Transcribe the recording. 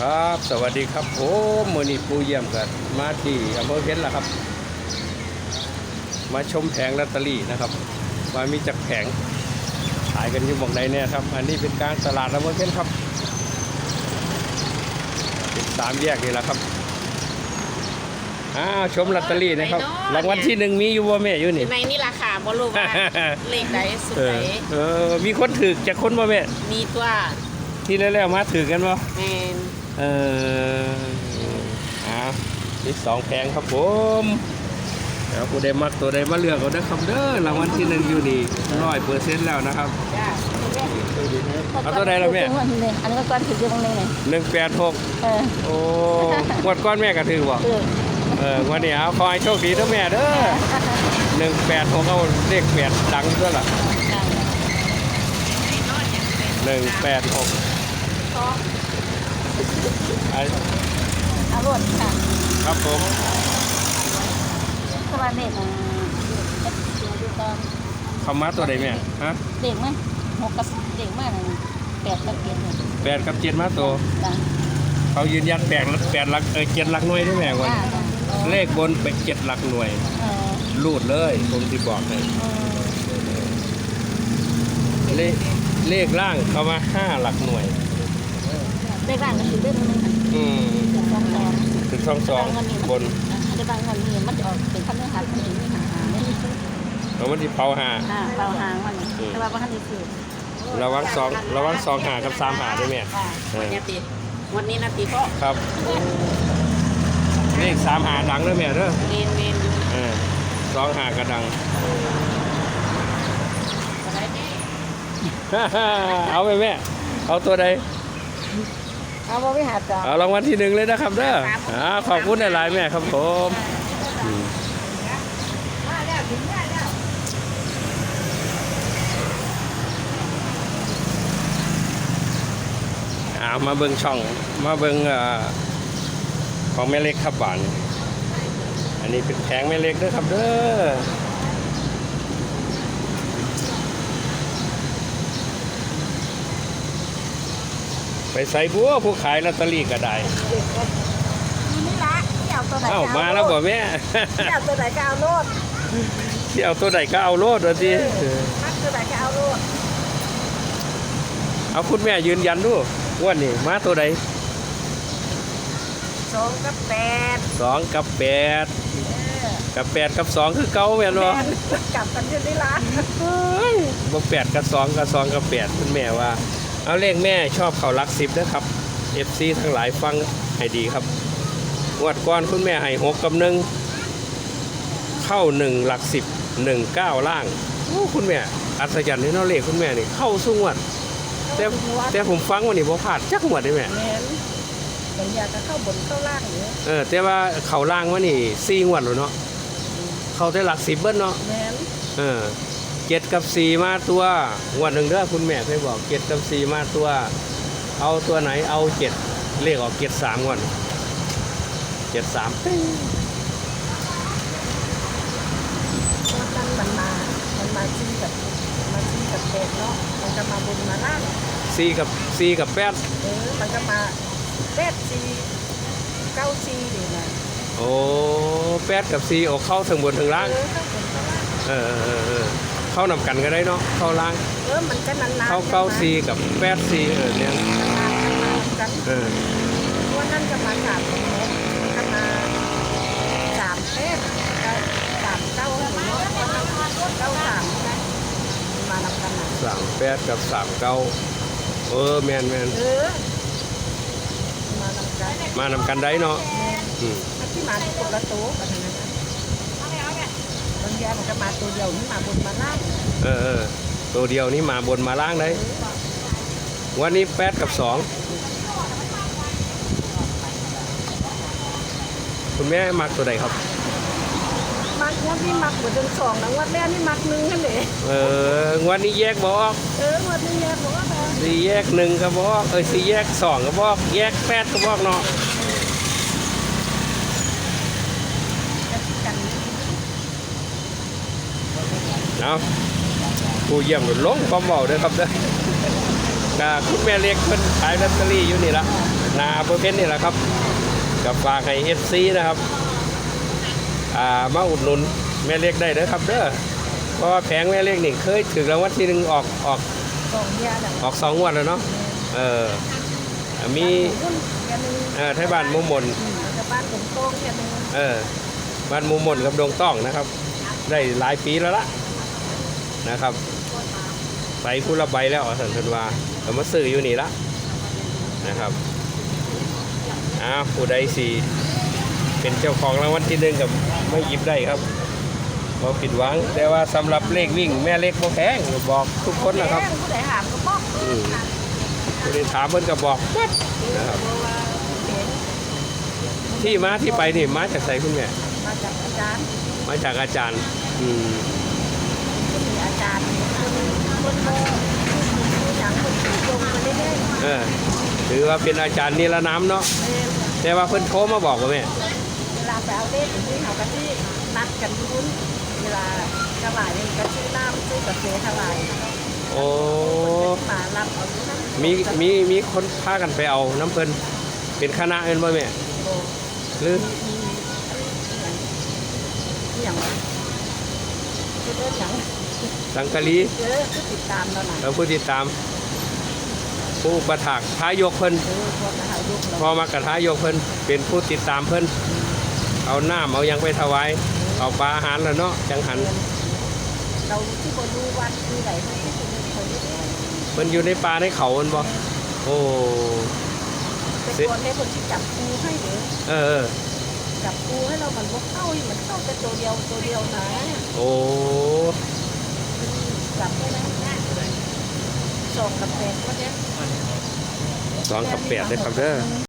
ครับ สวัสดีครับผมมือนี้ปูเยี่ยมกันมาที่อำเภอเพชรละครับ มาชมแผงลอตเตอรี่นะครับว่ามีจักแผงขายกันอยู่หมองใดเนี่ยครับ อันนี้เป็นการตลาดอำเภอเพชรครับเป็นสามแยกนี่แหละครับอ้าวชมลอตเตอรี่นะครับรางวัลที่หนึ่งมีอยู่บ่แม่อยู่นี่ในนี่ราคาบ่รู้ว่าเลขใดสุดเอไหนอเออมีคนถือจากคนบ่แม่มีตัวที่แล้วๆมาถือกันบ่แมน เอออ่านี่สองแพงครับผมเดี๋ยวกูได้มักตัวใดมาเลือกเอาได้อครับเด้อรางวัลที่หนึ่งอยู่นี่ร้อยเปอร์เซ็นต์แล้วนะครับจ้าเอาตัวใดล่ะแม่ อันนี้ก็ก้อนถือเรื่องนึงเลยหนึ่งแปดหกเออโอ้งวดก้อนแม่ก็ถือบ่คือเอองวันนี้เอาขอให้โชคดีเด้อแม่เด้อหนึ่งแปดหกเอาเลขแปดดังด้วยล่ะหนึ่งแปดหกไอ้อารมณ์ค่ะครับผมสวัสดีค่ะดูตอนคำมาตัวใดแม่ฮะเด็กมั้ยหกกับเด็กมากแปดกับเจ็ดเนี่ยแปดกับเจ็ดมาตัวจ้ะเขายืนยันแปดแปดหลักเออเจ็ดหลักหน่วยได้ไหมวันจ้าจ้ะเลขบนเป็นเจ็ดหลักหน่วยเออรูดเลยผมที่บอกเลยเลขเลขล่างเขามาห้าหลักหน่วย เด็กบ้านก็ถือเรื่องนึงอืมสองสองถึงสองสองบนเด็กบ้านคนนี้มันจะออกเป็นขั้นเนื้อหาผู้หญิงไม่หาหาไม่แล้วมันที่เผาหาอ่าเบาหางมันแต่ว่าบ้านนี้คือระวังสองระวังสองหากับสามหาด้วยแม่อ่าเออเนี่ยติวันนี้นาทีก็ครับเลขสามหาดังด้วยแม่เด้อเมนเมนอยู่เออสองหากระดังอะไรแม่เอาไปแม่เอาตัวใด เอาบ่วิหารจ้ะเอารางวัลที่หนึ่งเลยนะครับเด้ออ่าขอบคุณหลายๆแม่ครับผมอืมเอามาเบิ่งช่องมาเบิ่งเอ่อของแม่เล็กครับหวาน อันนี้เป็นแผงแม่เล็กเด้อครับเด้อ ใส่บัวผู้ขายลอตเตอรี่ก็ได้นี่ละที่เอาตัวไหนเอ้ามาแล้วบ่แม่ที่เอาตัวไหนก็เอาโลดที่เอาตัวไหนก็เอาโลดว่าสิมักตัวไหนก็เอาโลดเอาคุณแม่ยืนยันดูว่านี่มาตัวใดสองกับแปดสองกับแปดเออกับแปดกับสองคือเก่าแม่นบ่แม่นกลับกันที่นี่ละบ่แปดกับสองกับสองกับแปดคุณแม่ว่า เอาเลขแม่ชอบเขาหลักสิบนะครับ FC ทั้งหลายฟังให้ดีครับงวดก่อนคุณแม่ให้หกกับหนึ่งเข้าหนึ่งหลักสิบหนึ่งเก้าล่างโอ้คุณแม่อัศจรรย์นี่เนาะเลขคุณแม่นี่เข้าสู้งวดแต่แต่ผมฟังวันนี้บ่พลาดจักงวดได้แม่แม่นมันอยากจะเข้าบนเข้าล่างอยู่เออแต่ว่าเขาล่างว่านี่สี่งวดแล้วเนาะเขาได้หลักสิบเบิ้ลเนาะแม่นเออ เจ็ดกับสี่มาตัวงวดหนึ่งเด้อคุณแม่เคยบอกเจ็ดกับสี่มาตัว เอาตัวไหนเอาเจ็ดเลขออกเจ็ดสามงวดเจ็ดสามมันมันมา มันมาชี้กับมาชี้กับแปดเนาะ มันก็มาบนมาล่าง สี่กับสี่กับแปดเออ มันก็มาแปดสี่เก้าสี่นี่นะโอ้แปดกับสี่ออกเข้าถึงบนถึงล่างอเข้าบนเข้าล่าง เออเออเออ เข้านำกันก็ได้เนาะเข้าล่างเออมันก็นานๆเข้าเก้าสี่กับแปดสี่เออเนี่ยนานๆกันมากันเออว่านั่นก็มาสามเนาะก็มาสามแปดเก้าสามเก้าเนาะว่านั่นเก้าสามนะมานำกันนะสามแปดกับสามเก้าเออแมนแมนเออมานำกันมานำกันได้เนาะอืมที่มาที่คนละโต๊ะ กันนะบางอย่างมันก็มาตัวเดียวนี่มาบนมาล่างเออเออตัวเดียวนี่มาบนมาล่างได้วันนี้แปดกับสองคุณแม่มักตัวใดครับมักงวดนี้มักเหมือนเดิมสองนะงวดแรกนี่มักหนึ่งนั่นแหละเออวันนี้แยกบออกเอองวดนี้แยกบอกว่าแบบสี่แยกหนึ่งกระบอกเออสี่แยกสองกระบอกแยกแปดกระบอกเนาะ เอาผู้เยี่ยมหลุดลงความเบาเด้อครับเด้อกาคุณแม่เล็กเพิ่นขายลอตเตอรี่อยู่นี่ละเอนาอำเภอเพชรนี่แหละครับกับฝากให้เอฟซีนะครับอ่ามาอุดหนุนแม่เล็กได้เด้อครับเด้อเพราะว่าแผงแม่เล็กนี่เคยถึงรางวัลที่หนึ่งออกออกสองเดียร์น่ะออกสองงวดแล้วเนาะเออมีหุ้นแกนึงเอ่อไทยบ้านหมุมมนแล้วก็บ้านผมโต้งแกนึงเออบ้านหมุมมนกับดงต้องนะครับ ได้หลายปีแล้วละ นะครับ ไปผู้ละใบแล้วสันทนวาก็มาซื้ออยู่นี่ละนะครับอ้าวผู้ใดสีเป็นเจ้าของรางวัลที่หนึ่งกับไม่หยิบได้ครับบ่ผิดหวัง แต่ว่าสำหรับเลขวิ่ง แม่เล็กบ่แพงบอกทุกคนนะครับผู้ใดหามก็บอกอืมผู้ใดถามเพิ่นก็บอกเบิดนะครับเพราะว่าเห็นที่มาที่ไปนี่มาจากไสคุณแม่มาจากอาจารย์มาจากอาจารย์ อืม ที่มีอาจารย์คนคนโมผู้หนังคนที่ลงมาเรื่อย เออถือ ว่าเป็นอาจารย์นิรนามเนาะๆแต่ว่าเพิ่นโทรมาบอกว่าแม่เวลาไปเอาเลขที่เขากันที่นัดกันที่วุ้นเวลาถวายก็ชื่อน้ำชื่อกาแฟถวายโอ้มารับเอาที่นั่นมีมีมีคนพากันไปเอาน้ำเพิ่นเป็นคณะเอ็นบ่แม่โอ้หรืออย่างคือเดินอย่างสังกะลีเออคือติดตามเราหน่อยแล้วผู้ติดตาม ผู้ประถากท้ายกเพิ่นเออพวกถ่ายรูปพอเรามากระท้ายกเพิ่นเป็นผู้ติดตามเพิ่นเอาน้ำเอาหยังไปถวายเอาปลาอาหารแล้วเนาะจังหันเราที่บนดูวันคือไหนที่เป็นคนที่เพิ่นอยู่ในป่าในเขาเพิ่นบ่โอ้เป็นคนให้คนที่จับปูให้เด้อเออเออจับปูให้เรามันบกเข้ามันเข้าแต่ตัวเดียวตัวเดียวนะโอ้จับได้ไหม สองกับแปดก็เนี้ยสองกับแปดเลยครับเด้อ